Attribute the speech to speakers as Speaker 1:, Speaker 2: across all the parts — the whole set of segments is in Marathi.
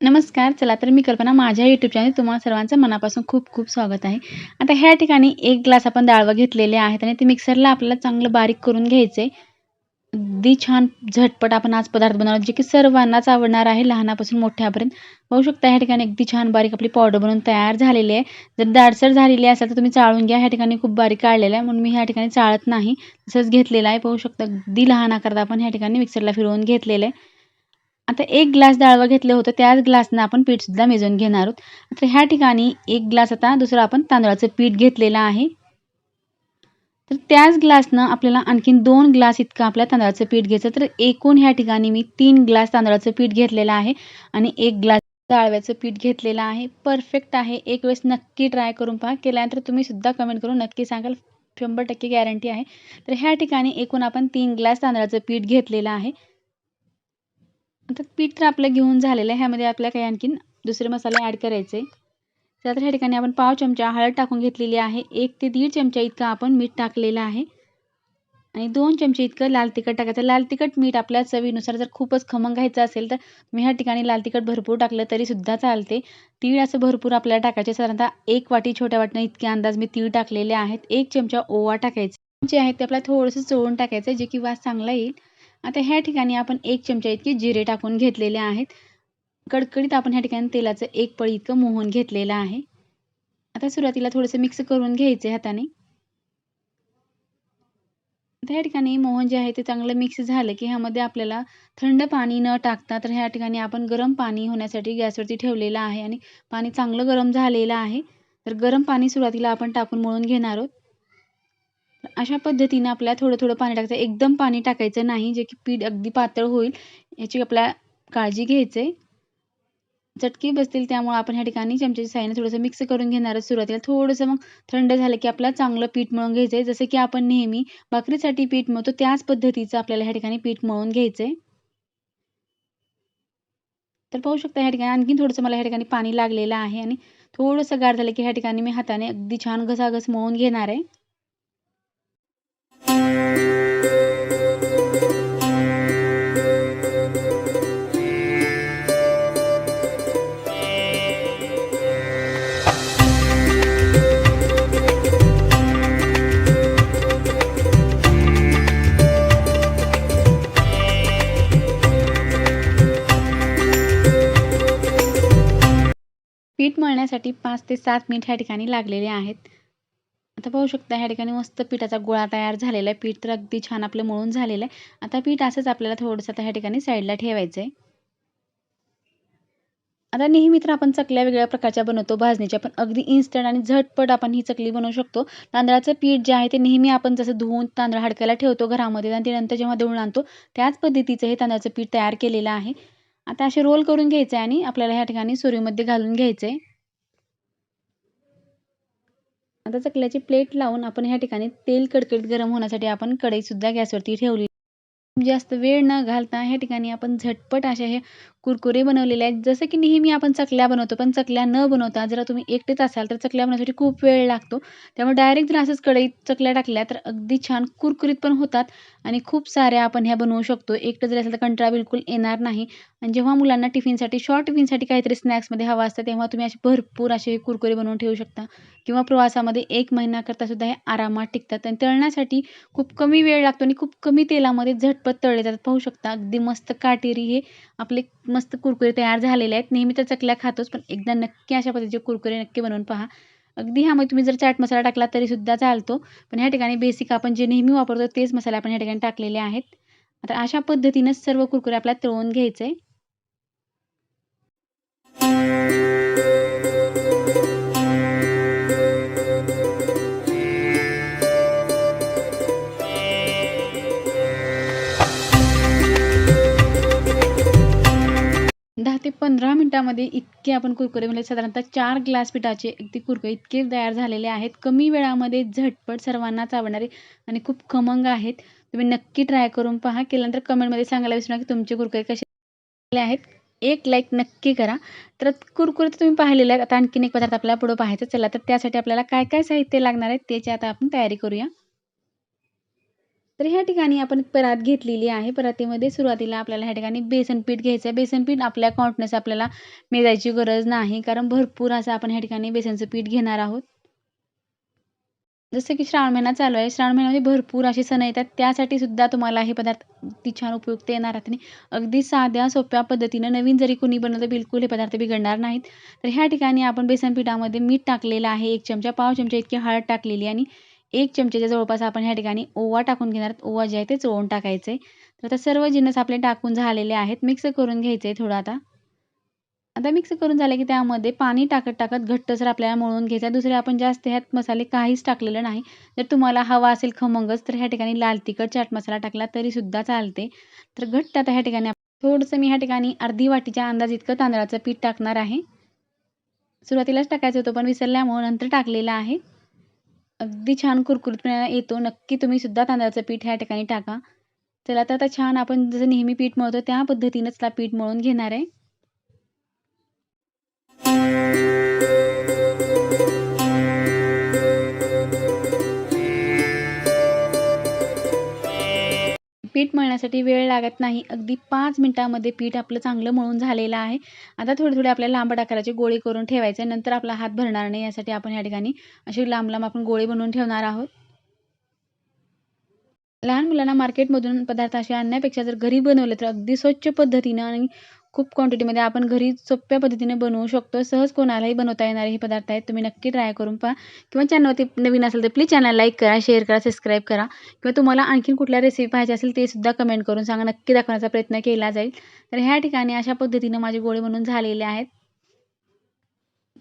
Speaker 1: नमस्कार. चला तर मी कल्पना माझ्या YouTube चॅनल तुम्हाला सर्वांचं मनापासून खूप खूप स्वागत आहे. आता ह्या ठिकाणी एक ग्लास आपण डाळवं घेतलेले आहेत आणि ते मिक्सरला आपल्याला चांगलं बारीक करून घ्यायचं आहे. अगदी छान झटपट आपण आज पदार्थ बनवला जे की सर्वांनाच आवडणार आहे, लहानापासून मोठ्यापर्यंत. पाहू शकता ह्या ठिकाणी अगदी छान बारीक आपली पावडर बनवून तयार झालेली आहे. जर दाडसर झालेली असेल तर तुम्ही चाळून घ्या. ह्या ठिकाणी खूप बारीक काढलेलं आहे म्हणून मी ह्या ठिकाणी चाळत नाही. तसंच घेतलेलं आहे. पाहू शकता अगदी लहान आकारात आपण ह्या ठिकाणी मिक्सरला फिरवून घेतलेलं आहे. आता एक ग्लास डाळवं घेतलं होतं त्याच ग्लासनं आपण पीठसुद्धा मिजवून घेणार आहोत. तर ह्या ठिकाणी एक ग्लास आता दुसरं आपण तांदळाचं पीठ घेतलेलं आहे. तर त्याच ग्लासनं आपल्याला आणखीन दोन ग्लास इतकं आपल्या तांदळाचं पीठ घ्यायचं. तर एकूण ह्या ठिकाणी मी तीन ग्लास तांदळाचं पीठ घेतलेलं आहे आणि एक ग्लास डाळव्याचं पीठ घेतलेलं आहे. परफेक्ट आहे. एक वेळेस नक्की ट्राय करून पहा. केल्यानंतर तुम्ही सुद्धा कमेंट करून नक्की सांगाल. 100% गॅरंटी आहे. तर ह्या ठिकाणी एकूण आपण तीन ग्लास तांदळाचं पीठ घेतलेलं आहे. आता पीठ तर आपलं घेऊन झालेलं आहे. ह्यामध्ये आपल्याला काही आणखीन दुसरे मसाले ॲड करायचे. तर ह्या ठिकाणी आपण पाव चमचा हळद टाकून घेतलेली आहे. एक ते दीड चमचा इतकं आपण मीठ टाकलेलं आहे आणि दोन चमचे इतकं लाल तिखट टाकायचं. लाल तिखट मीठ आपल्या चवीनुसार जर खूपच खमंग घ्यायचं असेल तर मी ह्या ठिकाणी लाल तिखट भरपूर टाकलं तरीसुद्धा चालते. तीळ असं भरपूर आपल्याला टाकायचे. साधारणतः एक वाटी छोट्या वाटणं इतके अंदाज मी तीळ टाकलेले आहेत. एक चमचा ओवा टाकायचा. जे आहे ते आपल्याला थोडंसं चोळून टाकायचं जे की वास चांगला येईल. आता ह्या ठिकाणी आपण एक चमचा इतके जिरे टाकून घेतलेले आहेत. कडकडीत आपण ह्या ठिकाणी तेलाचं एक पळी इतकं मोहन घेतलेलं आहे. आता सुरुवातीला थोडंसं मिक्स करून घ्यायचं हाताने. आता ह्या ठिकाणी मोहन जे आहे ते चांगलं मिक्स झालं की ह्यामध्ये आपल्याला थंड पाणी न टाकता तर ह्या ठिकाणी आपण गरम पाणी होण्यासाठी गॅसवरती ठेवलेलं आहे आणि पाणी चांगलं गरम झालेलं आहे. तर गरम पाणी सुरुवातीला आपण टाकून मळून घेणार आहोत. अशा पद्धतीनं आपल्याला थोडं थोडं पाणी टाकायचं. एकदम पाणी टाकायचं नाही, जे की पीठ अगदी पातळ होईल याची आपल्या काळजी घ्यायचे आहे. चटके बसतील त्यामुळे आपण ह्या ठिकाणी चमच्याच्या साहाय्याने थोडंसं मिक्स करून घेणार आहोत सुरुवातीला. थोडंसं मग थंड झालं की आपल्याला चांगलं पीठ मळून घ्यायचं आहे. जसं की आपण नेहमी भाकरीसाठी पीठ मळतो त्याच पद्धतीचं आपल्याला ह्या ठिकाणी पीठ मळून घ्यायचं आहे. तर पाहू शकता ह्या ठिकाणी आणखीन थोडंसं मला ह्या ठिकाणी पाणी लागलेलं आहे आणि थोडंसं गार झालं की ह्या ठिकाणी मी हाताने अगदी छान घसाघस मळून घेणार आहे. पीठ मळण्यासाठी पाच ते सात मिनिट ह्या ठिकाणी लागलेले आहेत. आता पाहू शकता ह्या ठिकाणी मस्त पिठाचा गोळा तयार झालेला आहे. पीठ तर अगदी छान आपलं मळून झालेलं आहे. आता पीठ असंच आपल्याला थोडंसं आता ह्या ठिकाणी साईडला ठेवायचं आहे. आता नेहमी तर आपण चकल्या वेगळ्या प्रकारच्या बनवतो भाजणीच्या, पण अगदी इन्स्टंट आणि झटपट आपण ही चकली बनवू शकतो. तांदळाचं पीठ जे आहे ते नेहमी आपण जसं धुवून तांदूळ हडकायला ठेवतो घरामध्ये आणि त्यानंतर नंतर जेव्हा दळून आणतो त्याच पद्धतीचं हे तांदळाचं पीठ तयार केलेलं आहे. आता असे रोल करून घ्यायचं आहे आणि आपल्याला ह्या ठिकाणी सुरीमध्ये घालून घ्यायचं आहे. आता चकल्याची प्लेट लावून आपण ह्या ठिकाणी तेल कडकडीत गरम होण्यासाठी आपण कढईसुद्धा गॅसवरती ठेवली. जास्त वेळ न घालता ह्या ठिकाणी आपण झटपट अशा हे कुरकुरे बनवलेले आहेत. जसं की नेहमी आपण चकल्या बनवतो, पण चकल्या न बनवता जर तुम्ही एकटेच असाल तर चकल्या बनवण्यासाठी खूप वेळ लागतो. त्यामुळे डायरेक्ट जर असंच कढईत चकल्या टाकल्या तर अगदी छान कुरकुरीत पण होतात आणि खूप साऱ्या आपण ह्या बनवू शकतो. एकटं जरी असेल तर कंटाळा बिलकुल येणार नाही आणि जेव्हा मुलांना टिफिनसाठी शॉर्ट टिफिनसाठी काहीतरी स्नॅक्समध्ये हवा असतं तेव्हा तुम्ही असे भरपूर असे कुरकुरे बनवून ठेवू शकता किंवा प्रवासामध्ये एक महिन्याकरता सुद्धा हे आरामात टिकतात आणि तळण्यासाठी खूप कमी वेळ लागतो आणि खूप कमी तेलामध्ये झटपट तळले जातात. पाहू शकता अगदी मस्त काटेरी हे आपले मस्त कुरकुरे तयार झालेले आहेत. नेहमी तर चकल्या खातोच, पण एकदा नक्की अशा पद्धतीचे कुरकुरे नक्की बनवून पहा. अगदी ह्यामध्ये म्हणजे तुम्ही जर चाट मसाला टाकला तरीसुद्धा चालतो. पण ह्या ठिकाणी बेसिक आपण जे नेहमी वापरतो तेच मसाले आपण ह्या ठिकाणी टाकलेले आहेत. आता अशा पद्धतीनं सर्व कुरकुरे आपल्याला तळून घ्यायचे आहे. पंधरा मिनटामध्ये इतके आपण कुरकुरे म्हणजे साधारणतः चार ग्लास पिठाचे अगदी कुरकुरे इतके तयार झालेले आहेत. कमी वेळामध्ये झटपट सर्वांनाच आवडणारे आणि खूप खमंग आहेत. तुम्ही नक्की ट्राय करून पहा. केल्यानंतर कमेंटमध्ये सांगायला विसरू नका की तुमचे कुरकुरे कसे झाले आहेत. एक लाईक नक्की करा. तर कुरकुरे तर तुम्ही पाहिलेले आहेत. आता आणखीन एक पदार्थ आपल्याला पुढं पाहायचं चला तर त्यासाठी आपल्याला काय काय साहित्य लागणार आहे त्याची आता आपण तयारी करूया. तर ह्या ठिकाणी आपण परात घेतलेली आहे. परातीमध्ये सुरुवातीला आपल्याला ह्या ठिकाणी बेसनपीठ घ्यायचं आहे बेसनपीठ आपल्या कॉन्टनेस आपल्याला मेजायची गरज नाही कारण भरपूर असं आपण ह्या ठिकाणी बेसनचं पीठ घेणार आहोत. जसं की श्रावण महिना चालू आहे. श्रावण महिन्यामध्ये भरपूर असे सण येतात. त्यासाठी सुद्धा तुम्हाला हे पदार्थ ती छान उपयुक्त येणार आहेत. आणि अगदी साध्या सोप्या पद्धतीनं नवीन जरी कोणी बनवलं बिलकुल हे पदार्थ बिघडणार नाहीत. तर ह्या ठिकाणी आपण बेसन पिठामध्ये मीठ टाकलेलं आहे. एक चमचा पाव चमचा इतकी हळद टाकलेली आणि एक चमच्याच्या जवळपास आपण ह्या ठिकाणी ओवा टाकून घेणार ओवा जे आहे ते चोळून टाकायचे तर आता सर्व जिन्नस आपले टाकून झालेले आहेत. मिक्स करून घ्यायचे थोडं आता. आता मिक्स करून झालं की त्यामध्ये पाणी टाकत टाकत घट्टसर आपल्याला मळून घ्यायचं दुसरे आपण जास्त ह्यात मसाले काहीच टाकलेलं नाही. जर तुम्हाला हवा असेल खमंगच तर ह्या ठिकाणी लाल तिखट चाट मसाला टाकला तरीसुद्धा चालते. तर घट्ट आता ह्या ठिकाणी थोडंसं मी ह्या ठिकाणी अर्धी वाटीच्या अंदाज इतकं तांदळाचं पीठ टाकणार आहे. सुरुवातीलाच टाकायचं होतं पण विसरल्यामुळे नंतर टाकलेलं आहे. अगदी छान कुरकुरीतपणा येतो. नक्की तुम्ही सुद्धा तांदळाचं पीठ ह्या ठिकाणी टाका. चला तर आता छान आपण जसं नेहमी पीठ मळतो त्या पद्धतीनंच पीठ मळून घेणार आहे. पीठ मळण्यासाठी वेळ लागत नाही. अगदी पाच मिनटामध्ये पीठ आपलं चांगलं मळून झालेलं आहे. आता थोडे थोडे आपल्याला लांब आकाराचे गोळे करून ठेवायचे. नंतर आपला हात भरणार नाही यासाठी आपण या ठिकाणी असे लांब लांब आपण गोळे बनवून ठेवणार आहोत. लहान मुलांना मार्केटमधून पदार्थ असे आणण्यापेक्षा जर घरी बनवले तर अगदी स्वच्छ पद्धतीनं आणि खूप क्वांटिटीमध्ये आपण घरी सोप्या पद्धतीने बनवू शकतो. सहज कोणालाही बनवता येणारे हे पदार्थ आहेत. तुम्ही नक्की ट्राय करून पहा. किंवा चॅनलवरती नवीन असेल तर प्लीज चॅनल लाईक करा शेअर करा सबस्क्राईब करा. किंवा तुम्हाला आणखीन कुठल्या रेसिपी पाहिजे असेल ते सुद्धा कमेंट करून सांगा. नक्की दाखवण्याचा प्रयत्न केला जाईल. तर ह्या ठिकाणी अशा पद्धतीनं माझे गोळे बनवून झालेले आहेत.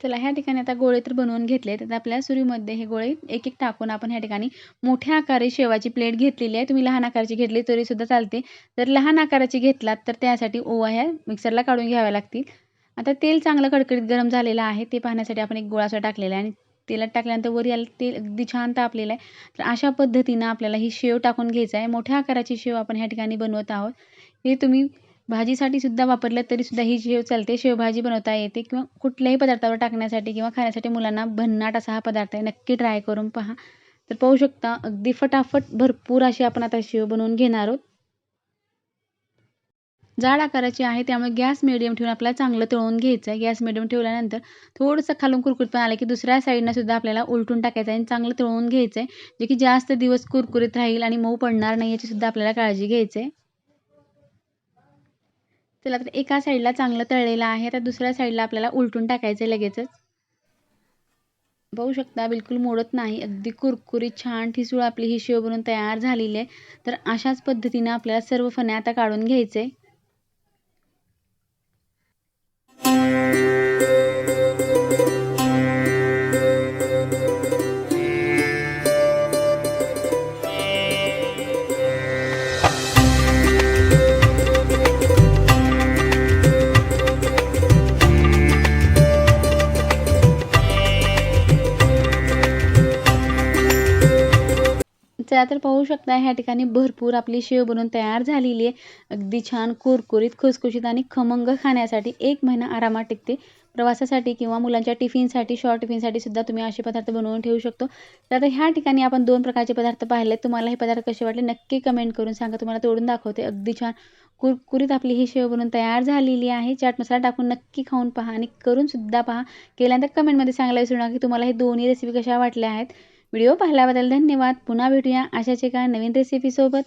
Speaker 1: चला ह्या ठिकाणी आता गोळे तर बनवून घेतले तर आपल्या सुरीमध्ये हे गोळे एक एक टाकून आपण ह्या ठिकाणी मोठ्या आकारे शेवाची प्लेट घेतलेली आहे. तुम्ही लहान आकाराची घेतली तरी सुद्धा चालते. जर लहान आकाराची घेतलात तर त्यासाठी ओवा ह्या मिक्सरला काढून घ्याव्या लागतील. आता तेल चांगलं कडकडीत गरम झालेलं आहे. ते पाहण्यासाठी आपण एक गोळासा टाकलेला आहे आणि तेलात टाकल्यानंतर वर याला तेल अगदी छान तापलेलं आहे. तर अशा पद्धतीनं आपल्याला ही शेव टाकून घ्यायचं आहे. मोठ्या आकाराची शेव आपण ह्या ठिकाणी बनवत आहोत. हे तुम्ही भाजीसाठी सुद्धा वापरलं तरी सुद्धा ही शेव चालते शेवभाजी बनवता येते किंवा कुठल्याही पदार्थावर टाकण्यासाठी किंवा खाण्यासाठी मुलांना भन्नाट असा हा पदार्थ आहे. नक्की ट्राय करून पहा. तर पाहू शकता अगदी फटाफट भरपूर अशी आपण आता शेव बनवून घेणार आहोत. जाड आकाराची आहे त्यामुळे गॅस मिडियम ठेवून आपल्याला चांगलं तळून घ्यायचं आहे. गॅस मिडियम ठेवल्यानंतर थोडंसं खालून कुरकुरीत पण आलं की दुसऱ्या साईडनं सुद्धा आपल्याला उलटून टाकायचं आहे आणि चांगलं तळून घ्यायचं आहे. जे की जास्त दिवस कुरकुरीत राहील आणि मऊ पडणार नाही याची सुद्धा आपल्याला काळजी घ्यायची आहे. चला तर एका साईडला चांगलं तळलेलं आहे तर दुसऱ्या साईडला आपल्याला उलटून टाकायचं आहे लगेचच. बघू शकता बिलकुल मोडत नाही. अगदी कुरकुरीत छान ठिसूळ आपली ही शेव बनवून तयार झालेली आहे. तर अशाच पद्धतीने आपल्याला सर्व फणे आता काढून घ्यायचे चला तर पाहू शकता ह्या ठिकाणी भरपूर आपली शेव बनवून तयार झालेली आहे. अगदी छान कुरकुरीत खुसखुशीत आणि खमंग खाण्यासाठी एक महिना आरामात टिकते. प्रवासासाठी किंवा मुलांच्या टिफिनसाठी शॉर्ट टिफिनसाठी सुद्धा तुम्ही असे पदार्थ बनवून ठेवू शकतो. तर आता ह्या ठिकाणी आपण दोन प्रकारचे पदार्थ पाहिले तुम्हाला हे पदार्थ कसे वाटले नक्की कमेंट करून सांगा. तुम्हाला तोडून दाखवते. अगदी छान कुरकुरीत आपली ही शेव बनवून तयार झालेली आहे. चाट मसाला टाकून नक्की खाऊन पहा आणि करून सुद्धा पहा. केल्यानंतर कमेंटमध्ये सांगायला विसरू नका की तुम्हाला हे दोन्ही रेसिपी कशा वाटल्या आहेत. व्हिडिओ पाहिल्याबद्दल धन्यवाद. पुन्हा भेटूया अशाच एका नवीन रेसिपीसोबत